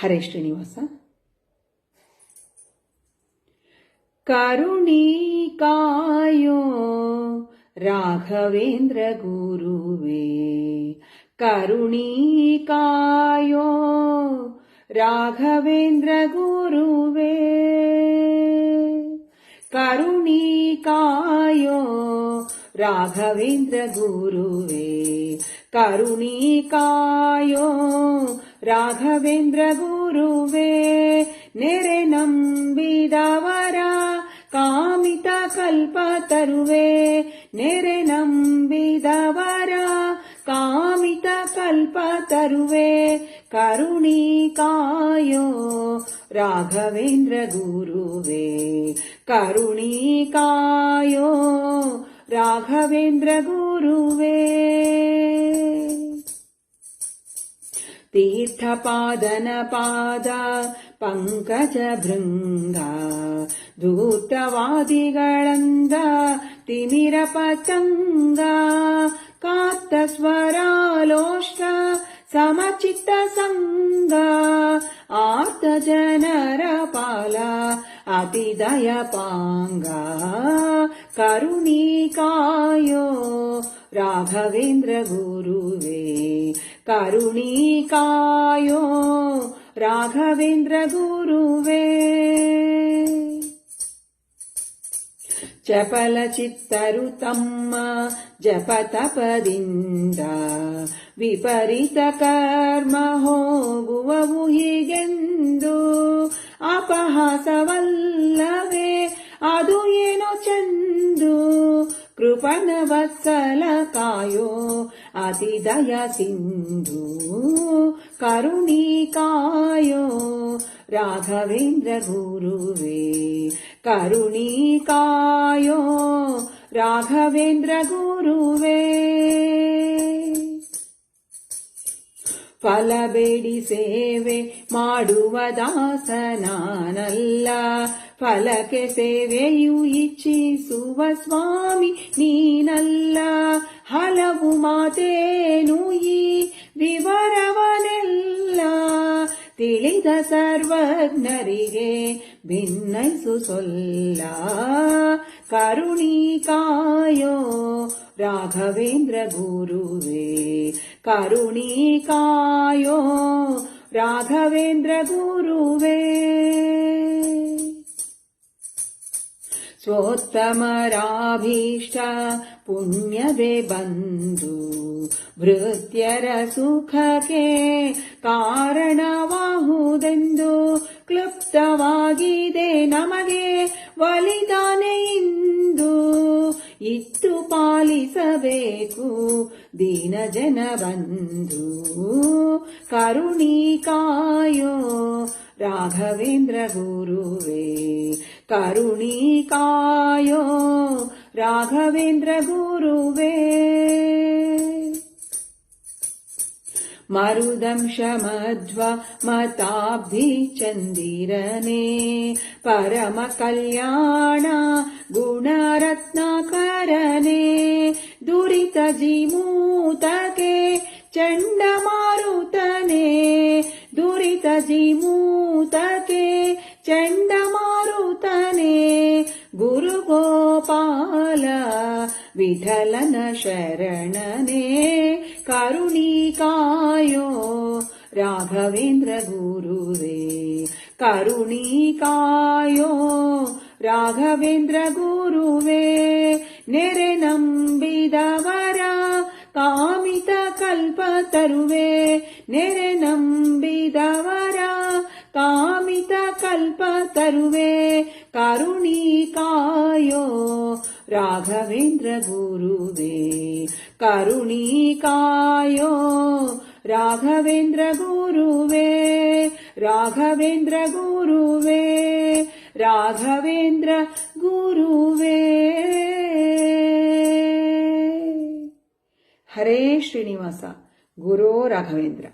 ಹರೇ ಶ್ರೀನಿವಾಸ ಕರುಣೀಕಾಯೋ ರಾಘವೇಂದ್ರ ಗುರುವೇ ಕರುಣೀಕಾಯೋ ರಾಘವೇಂದ್ರ ಗುರುವೇ ಕರುಣೀಕಾಯೋ ರಾಘವೇಂದ್ರ ಗುರುವೇ ಕರುಣೀಕಾಯೋ ರಾಘವೇಂದ್ರ ಗುರುವೇ ನೆರೆ ನಂಬಿದವರ ಕಾಮಿತ ಕಲ್ಪ ತರುವೆ ನೆರೆ ನಂಬಿದವರ ಕಾಮಿತ ಕಲ್ಪ ತರುವೆ ಕರುಣೀಕಾಯೋ ರಾಘವೇಂದ್ರ ಗುರುವೇ ಕರುಣೀಕಾಯೋ राघवेन्द्रगुरुवे। तीर्थपादनपादा पङ्कजभृङ्गा पाद तिमिरपतङ्गा कात्तस्वरालोष्ट समचित्तसङ्गा आर्तजनरपाला अतिदयपाङ्गा। करुणीकायो राघवेन्द्र गुरुवे करुणीकायो राघवेन्द्र गुरुवे ಚಪಲಚಿತ್ತರುತಮ್ಮ ಜಪತಪದಿಂದ ವಿಪರೀತ ಕರ್ಮ ಹೋಗುವವು ಹೀಗೆಂದು ಅಪಹಾಸವಲ್ಲವೇ ಕೃಪಣ ವತ್ಸಲ ಕಾಯೋ ಅತಿದಯ ಸಿಂಧು ಕರುಣೀಕಾಯೋ ರಾಘವೇಂದ್ರ ಗುರುವೇ ಕರುಣೀಕಾಯೋ ರಾಘವೇಂದ್ರ ಗುರುವೇ ಫಲಬೇಡಿ ಸೇವೆ ಮಾಡುವ ದಾಸನಾನಲ್ಲ ಫಲಕ್ಕೆ ಸೇವೆಯು ಇಚ್ಛಿಸುವ ಸ್ವಾಮಿ ನೀನಲ್ಲ ಹಲವು ಮಾತೇನು ಈ ವಿವರವನೆಲ್ಲ ತಿಳಿದ ಸರ್ವಜ್ಞರಿಗೆ ಭಿನ್ನೈಸು ಸೊಲ್ಲ ಕರುಣೀಕಾಯೋ ರಾಘವೇಂದ್ರ ಗುರುವೇ ಕರುಣೀಕಾಯೋ ರಾಘವೇಂದ್ರ ಗುರುವೇ ಸ್ವೋತ್ತಮರಾಭೀಷ್ಟ ಪುಣ್ಯವೇ ಬಂದು ಭೃತ್ಯರ ಸುಖಕ್ಕೆ ಕಾರಣವಾಹುದೆಂದು ಕ್ಲುಪ್ತವಾಗಿದೆ ನಮಗೆ ಒಲಿದಾನೆ ಇಂದು ಇತ್ತು ಪಾಲಿಸಬೇಕು ದೀನ ಜನ ಬಂಧು ಕರುಣೀಕಾಯೋ ರಾಘವೇಂದ್ರ ಗುರುವೇ करुणीकायो राघवेन्द्र गुरुवे मरुदंश मताब्धि चन्दिरने परम कल्याणा गुणरत्नकरणे दुरितजीमूत के चण्ड गोपाल। विठलन शरणने करुणीकायो। राघवेन्द्र गुरुवे करुणीकायो। राघवेन्द्र गुरुवे निरनम्बिदवरा कामित कल्पतरुवे निरनम्बिदवर ತರುವೆ ಕರುಣೀಕಾಯೋ ರಾಘವೇಂದ್ರ ಗುರುವೇ ಕರುಣೀಕಾಯೋ ರಾಘವೇಂದ್ರ ಗುರುವೇ ರಾಘವೇಂದ್ರ ಗುರುವೇ ರಾಘವೇಂದ್ರ ಗುರುವೇ ಹರೇ ಶ್ರೀನಿವಾಸ ಗುರೋ ರಾಘವೇಂದ್ರ